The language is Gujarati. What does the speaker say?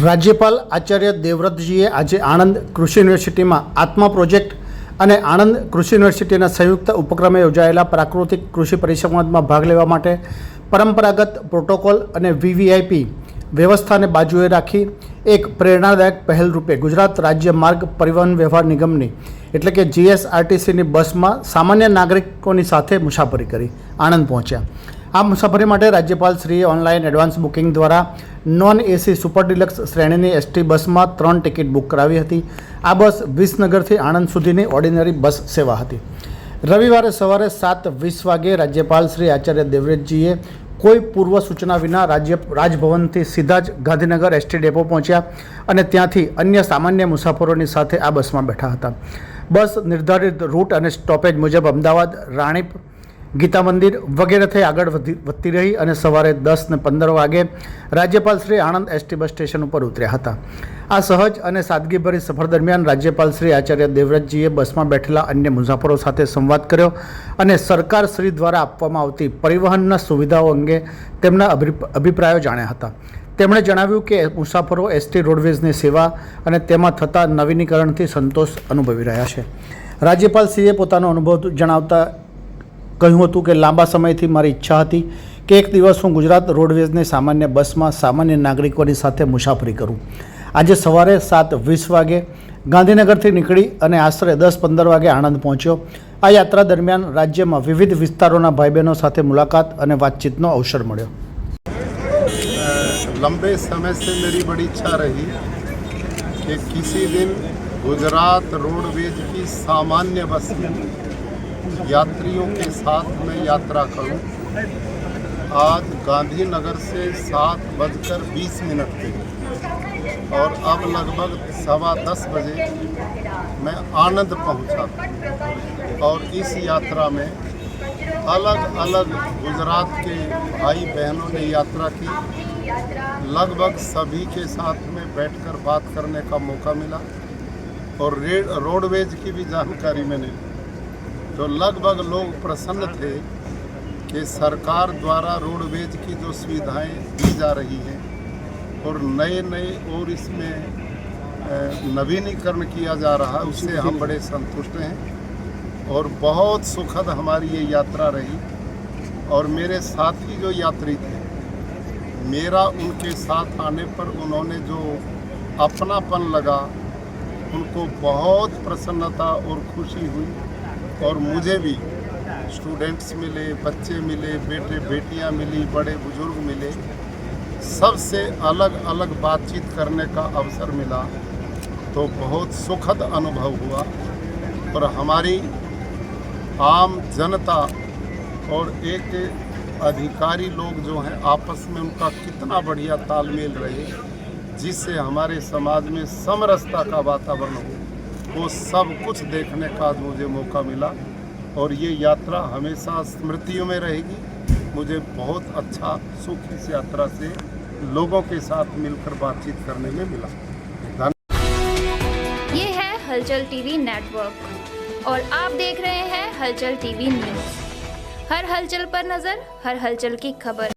રાજ્યપાલ આચાર્ય દેવવ્રતજીએ આજે આણંદ કૃષિ યુનિવર્સિટીમાં આત્મા પ્રોજેક્ટ અને આણંદ કૃષિ યુનિવર્સિટીના સંયુક્ત ઉપક્રમે યોજાયેલા પ્રાકૃતિક કૃષિ પરિસંવાદમાં ભાગ લેવા માટે પરંપરાગત પ્રોટોકોલ અને વીવીઆઈપી વ્યવસ્થાને બાજુએ રાખી એક પ્રેરણાદાયક પહેલ રૂપે ગુજરાત રાજ્ય માર્ગ પરિવહન વ્યવહાર નિગમની, એટલે કે જીએસઆરટીસીની બસમાં સામાન્ય નાગરિકોની સાથે મુસાફરી કરી આણંદ પહોંચ્યા. આ મુસાફરી માટે રાજ્યપાલ શ્રીએ ઓનલાઈન એડવાન્સ બુકિંગ દ્વારા નોન એસી સુપર ડિલક્સ શ્રેણીની એસટી બસમાં ત્રણ ટિકિટ બુક કરાવી હતી. આ બસ વિસનગરથી આણંદ સુધીની ઓર્ડિનરી બસ સેવા હતી. રવિવારે સવારે સાત વીસ વાગે રાજ્યપાલ શ્રી આચાર્ય દેવવ્રતજીએ કોઈ પૂર્વ સૂચના વિના રાજ્ય, રાજભવનથી સીધા જ ગાંધીનગર એસટી ડેપો પહોંચ્યા અને ત્યાંથી અન્ય સામાન્ય મુસાફરોની સાથે આ બસમાં બેઠા હતા. બસ નિર્ધારિત રૂટ અને સ્ટોપેજ મુજબ અમદાવાદ, રાણીપ ગીતા મંદિર વગેરે થઈ આગળ વધી, વધતી રહી અને સવારે દસ ને પંદર વાગે રાજ્યપાલ Shri Anand ST bus station ઉપર ઉતર્યા હતા. આ સહજ અને સાદગીભરી સફર દરમિયાન રાજ્યપાલ શ્રી આચાર્ય દેવવ્રતજીએ બસમાં બેઠેલા અન્ય મુસાફરો સાથે સંવાદ કર્યો અને સરકાર શ્રી દ્વારા આપવામાં આવતી પરિવહનના સુવિધાઓ અંગે તેમના અભિપ્રાયો જાણ્યા હતા. તેમણે જણાવ્યું કે મુસાફરો એસટી રોડવેઝની સેવા અને તેમાં થતા નવીનીકરણથી સંતોષ અનુભવી રહ્યા છે. રાજ્યપાલ શ્રીએ પોતાનો અનુભવ જણાવતા કહ્યું હતું કે લાંબા સમયથી મારી ઈચ્છા હતી કે એક દિવસ હું ગુજરાત રોડવેઝની સામાન્ય બસમાં સામાન્ય નાગરિકોની સાથે મુસાફરી કરું આજે સવારે સાત વીસ વાગે ગાંધીનગરથી નીકળી અને આશરે દસ પંદર વાગે આણંદ પહોંચ્યો આ યાત્રા દરમિયાન રાજ્યમાં વિવિધ વિસ્તારોના ભાઈ બહેનો સાથે મુલાકાત અને વાતચીતનો અવસર મળ્યો लंबे समय से मेरी बड़ी इच्छा रही कि किसी दिन गुजरात रोडवेज की सामान्य बस में यात्रियों के साथ मैं यात्रा करूँ। आज गांधीनगर से सात बजकर बीस मिनट पे और अब लगभग सवा दस बजे मैं आनंद पहुँचा। और इस यात्रा में अलग अलग गुजरात के भाई बहनों ने यात्रा की। लगभग सभी के साथ में बैठकर बात करने का मौका मिला और रोडवेज़ की भी जानकारी मैंने ली। तो लगभग लोग प्रसन्न थे कि सरकार द्वारा रोडवेज़ की जो सुविधाएँ दी जा रही हैं और नए नए और इसमें नवीनीकरण किया जा रहा है, उससे हम बड़े संतुष्ट हैं। और बहुत सुखद हमारी ये यात्रा रही। और मेरे साथी जो यात्री थे, मेरा उनके साथ आने पर उन्होंने जो अपनापन लगा, उनको बहुत प्रसन्नता और खुशी हुई। और मुझे भी स्टूडेंट्स मिले, बच्चे मिले, बेटे, बेटियाँ मिली, बड़े बुज़ुर्ग मिले, सबसे अलग अलग बातचीत करने का अवसर मिला। तो बहुत सुखद अनुभव हुआ और हमारी आम जनता और एक अधिकारी लोग जो हैं आपस में उनका कितना बढ़िया तालमेल रहे, जिससे हमारे समाज में समरसता का वातावरण हो। वो सब कुछ देखने का मुझे मौका मिला और ये यात्रा हमेशा स्मृतियों में रहेगी। मुझे बहुत अच्छा सुख इस यात्रा से लोगों के साथ मिलकर बातचीत करने में मिला। ये है हलचल टीवी नेटवर्क और आप देख रहे हैं हलचल टीवी न्यूज़। हर हलचल पर नज़र, हर हलचल की खबर।